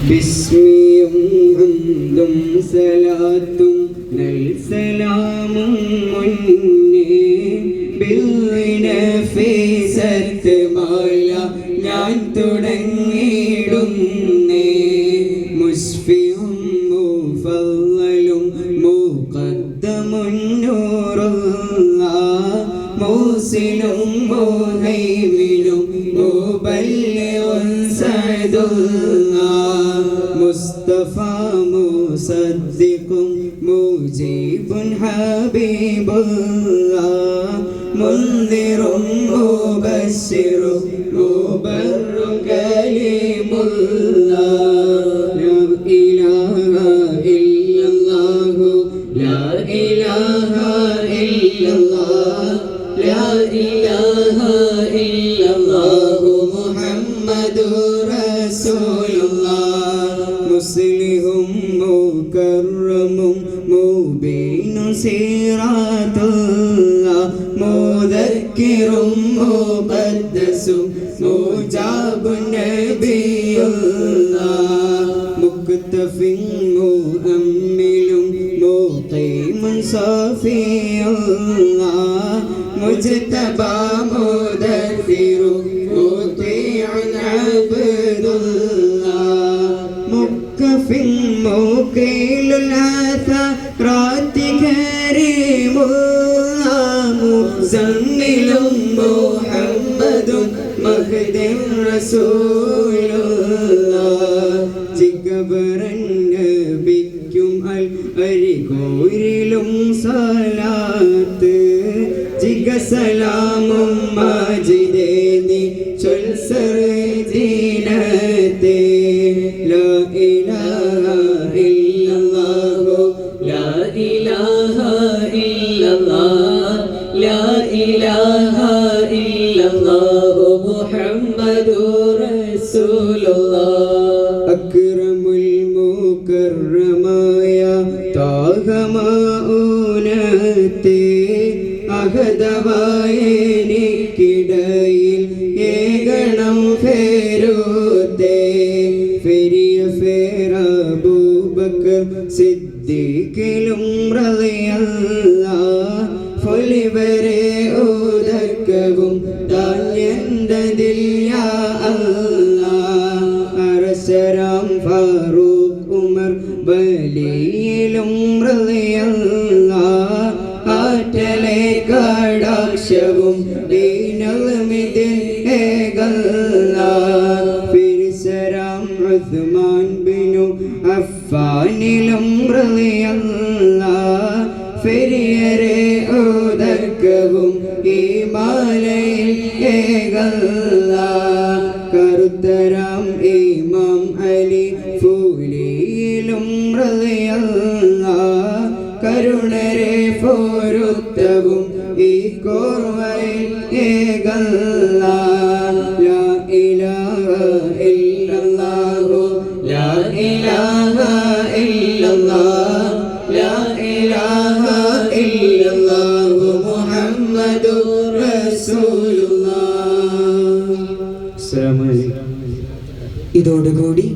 ബിസ്മിയും ഹംദും സലാത്തും നൽസലാമും മുന്നേ ബിൽനഫീസത്ത് മാല ഞാൻ തുടങ്ങിയിടുന്നേ മുസ്ഫിയും മുഫല്ലലും മുഖദ്ദമുൻ നൂറുള്ള മൂസിനും മുഹൈമിനും മുബല്ലിഗുൻ الله مصطفى مصدق مجيب حبيب الله. منذر مبشر مبر كليم الله. لا إله إلا الله. لا إله إلا الله. لا إله إلا الله. محمد رسول رسول الله مسلهم مكرم مبين صراط الله مذكر مقدس مجاب نبي الله مكتف مؤمل مقيم صفي الله مجتبى مدثر ആഥറാത്തി കരീമുള്ള മുസമ്മിലും മുഹമ്മദും മഹ്ദിൻ റസൂലുള്ള ജിഗബറൻ നബിക്കും അൽ അരികോരിലും സലാത്ത്. ജിഗ സലാമും മാജിദേ നീ ചൊൽ ഇലാഹ ഇല്ലല്ലാഹു മുഹമ്മദുർ റസൂലുള്ളാഹ്. അക്രമുൽ മുകർറമായ താഹമാഊനത്തെ അഹദവായനിക്കിടയിൽ ഏകണം ഫേരൂത്തെ. ഫെരിയ ഫേറബൂബക്കർ സിദ്ദീഖിലും റളിയല്ല ഫൊലിവരെ ഓതക്കവും താല്യന്തതിൽ യാ അല്ലാഹ്. അറസരാം ഫാറൂഖ് ഉമർ ബലിയിലും ഹൃദയല്ല ആറ്റലെ കടാക്ഷവും ദീനമിതിൽ ഏകല്ല ഫിരിസരാം ഉസ്മാൻ ബിനു അഫാനിലും ഹൃദയല്ല ഫെരിയരെ ഉദക്കവും ഈ മാലയിൽ ഏകല്ല. കറുത്തരാം ഇമാം അലി ഫൂലിയിലും റളിയല്ല കരുണരെ പോരുത്തവും ഈ കോർവയിൽ ഏകല്ല. ഇതോടുകൂടി